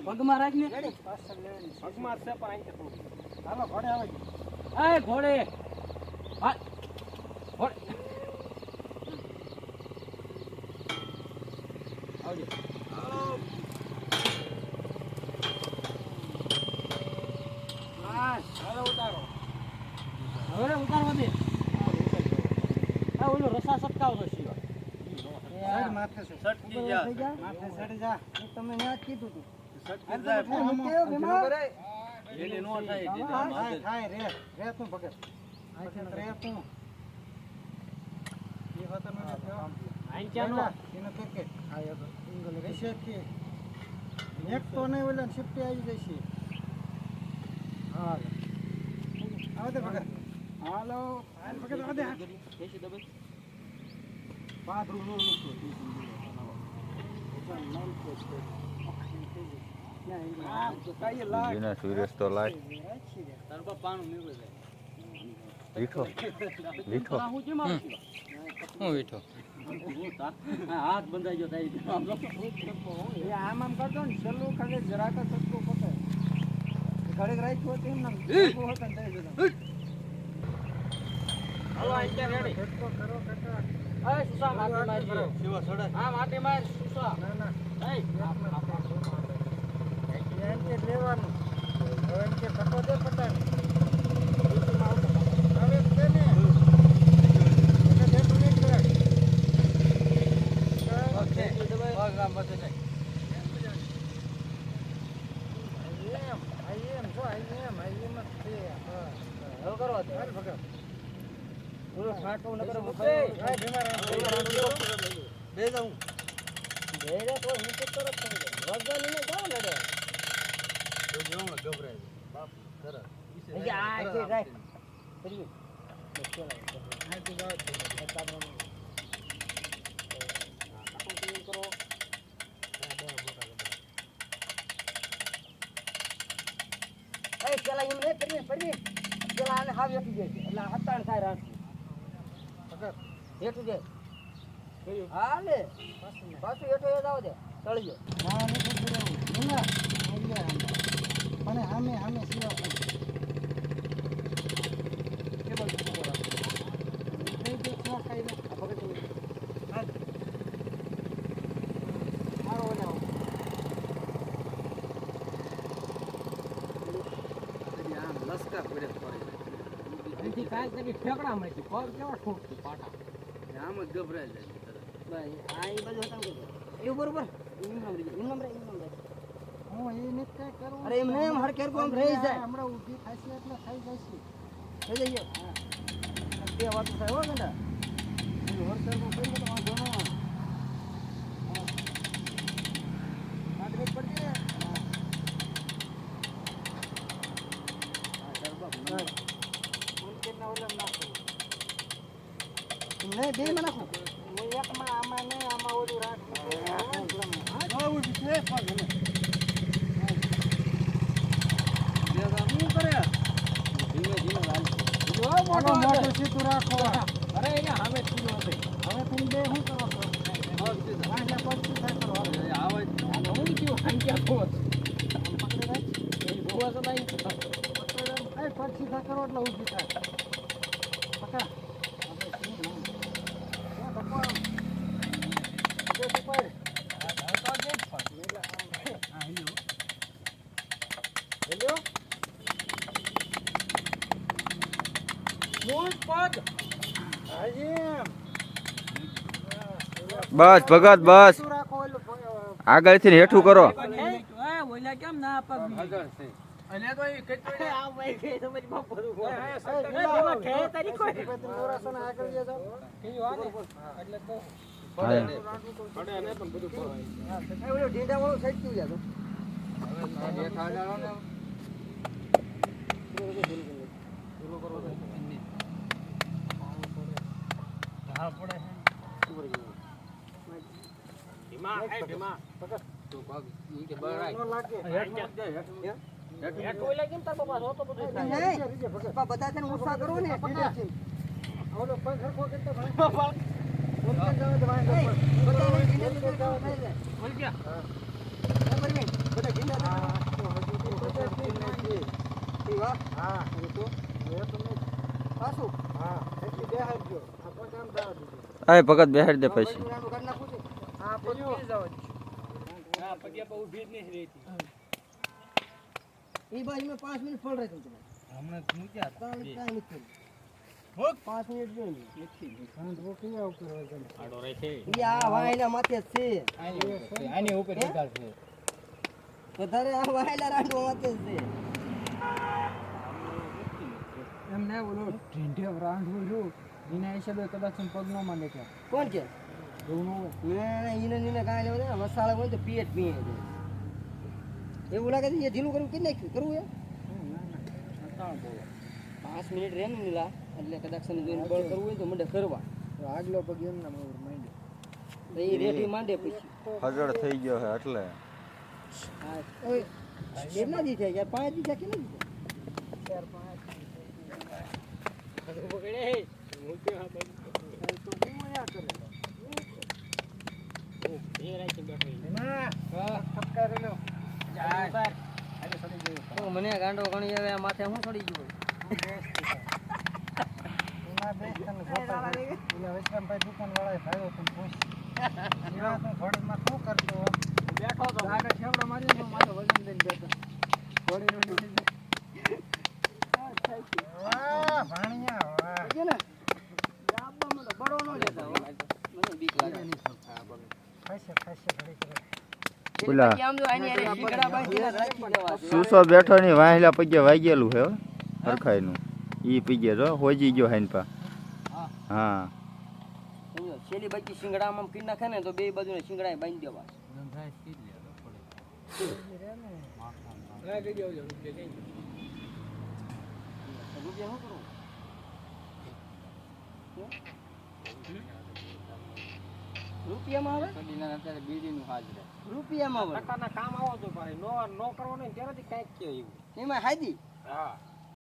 પગમાં રાખને પગમાં છે પણ ઘોડે આવે હા ઘોડે આવજો હવે ઉતારો હવે ઉતારવા આ ઓલો રસા સટકાવતો સાઈડ માથે છે સટકી જા માથે ચડી જા એ તમે ન્યા કીધું તું સટકી હાલ જા તો હું કેવો બીમાર? એની નો થાય દીધા માથે. થાય રે રે તું ભગત ભગત રે તું એ હોતો ન થયો આઈ ચાનો એને પેકે આ એક ઇંગલ રહેશે કે એક તો નહીં ઓલા શિફ્ટ આવી જશે હા આવે તે હાલો હાલ ભગત આવે કેસી દબે પાદરું નો જીના સુરેશ તો લાય તાર પપ્પાનું નીકળે જાય લીઠો આ હું કેમ આવું હું લીઠો હા હાથ બંધાઈ ગયો તારી આમ એ આમ આમ કરતો ને છેલ્લું ખાલી જરાક સટકું પતે ઘડીક રાખ્યું હતું એમ નામ હતું ને જતા. હાલો ક્યાં રેડી કરો કાકા. એ સુસા માટી મારી શિવા સડાય. હા માટી માર સુસા ના ના. એ એમ કે લેવાનું. હવે એમ કે ફટો દે પટાને હવે એમ કે ને એટલે બેઠું નહીં કરાય. ઓકે પગ બે જાઉં. બેરે તો હું તો થઈ જાય વગરની ને જાવ ને રે તો જો હમણાં ગભરાય બાપ, તરત. એટલે આ જે રાખ. કરી હા, તું જાઓ જ. એ પેલા આને હાવ હેઠું જાય એટલે હતાણ થાય રાખી. હેઠું જાય. હા લે. પાછું હેઠું એ દાવ દે તળી જાય ના, નથી. આવીએ આમ. સામે સિવા આમ લસકા પડે ઠેકડા માંથી પગ કેવા ઠોકતું પાટા. આમ જ ગભરાઈ જાય. બસ આ એ બધું હતા એવું બરોબર એમ નામ રહી એમ નામ રહે એમ નામ હું એ નથી કાંઈ. અરે એમ નહીં, એમ કોમ રહી જાય. હમણાં ઊભી થશે એટલે થઈ જશે. થઈ જઈએ હા તે વાત થાય હો ગંડા કરી દે તો વાંધો ન આવે. હા. આટલી જ પડશે ને? હા. હા. ઉનકેના ઓલામાં નાખો. નહીં, બેયમાં નાખો. હું એકમાં આમાં નહીં, આમાં ઓલું રાખું. હા, ઊભી છે, પણ. બે? ધીમે ધીમે મોટું મોટું સીધું રાખો. અરે અહીંયા સામે થયું હવે હશે તમે બે શું કરો છો? પગ સીધા. વાંહે પગથી થાય કરો. એ આવે જ. આને હું થયું ખાંચ્યા ખોત આમ પકડી રાખ. એ જોવા તો નહીં પકડ એમ. એ પગ સીધા કરો એટલે ઊભી થાય. પકડ. આપણે શું નામ? ત્યાં ધક્કો આમ. બે પકડ. હેલ્યો? મૂળ પગ હાજી એમ. બસ ભગત બસ. આગળથી હેઠું કરો. ઓલા કરવા પડે બધા તને ને બધા હા. હા ભગત બેહાડી દે પછી છું. છે. વધારે આ વાયલા રાંડો માથે જ છે. એમ ને બોલો. ઢીંઢે રાંધવું રહ્યું એના હિસાબે કદાચ પગ ન માંડે કે. કોણ છે એવું ન હોય. ના ના ઈને નીને કાંઈ લેવા દે મસાલા હોય તો પીએ જ પીએ એવું લાગે છે એ ઢીલું કરવું કે નાખ્યું કરવું એ પાંચ મિનિટ રહે ને નીલા એટલે કદાચ એને જોઈને બળ કરવું હોય તો મને કરવા તો આગલો પગ એમ ના તો એ રેઠી માંડે પછી. હજળ થઈ ગયો છે એટલે. હા. ઓય કેટલા દી થયા? યાર પાંચ દી થયા કેટલા દી થયા? પકડે રાખી બેઠો તો મને ગાંડો ગણી હવે માથે હું ચડી ગયો બેઠો. તો તો મારો વજન દઈને જતો ઘોડીનો વાહ ભાણિયા વાહ છે ને ડાબામાં તો બળો ન લેતા હો. મને બીક લાગે ખાશે ખાશે ઘડી કરે ઓલા. આમ જો આની હારે શીંગડા બાંધીને રાખી દેવા છે. સુસો બેઠો ની વાહેલા પગે વાગેલું છે હરખાઈ નું ઈ પીગે જો, હોજી ગયો હાઈન પા હા છેલી બાકી શિંગડામાં કીડ નાખે ને તો બે બાજુને શિંગડા બાંધી દેવા રૂપિયા શું કરવું? રૂપિયામાં આવે? અત્યારે બીડીનું હાજર રૂપિયામાં આવે? કામ આવો તો ભાઈ. નો નો કરવાનો ને ત્યારથી કાંઈક કે એવું. એમાં હાજી? હા.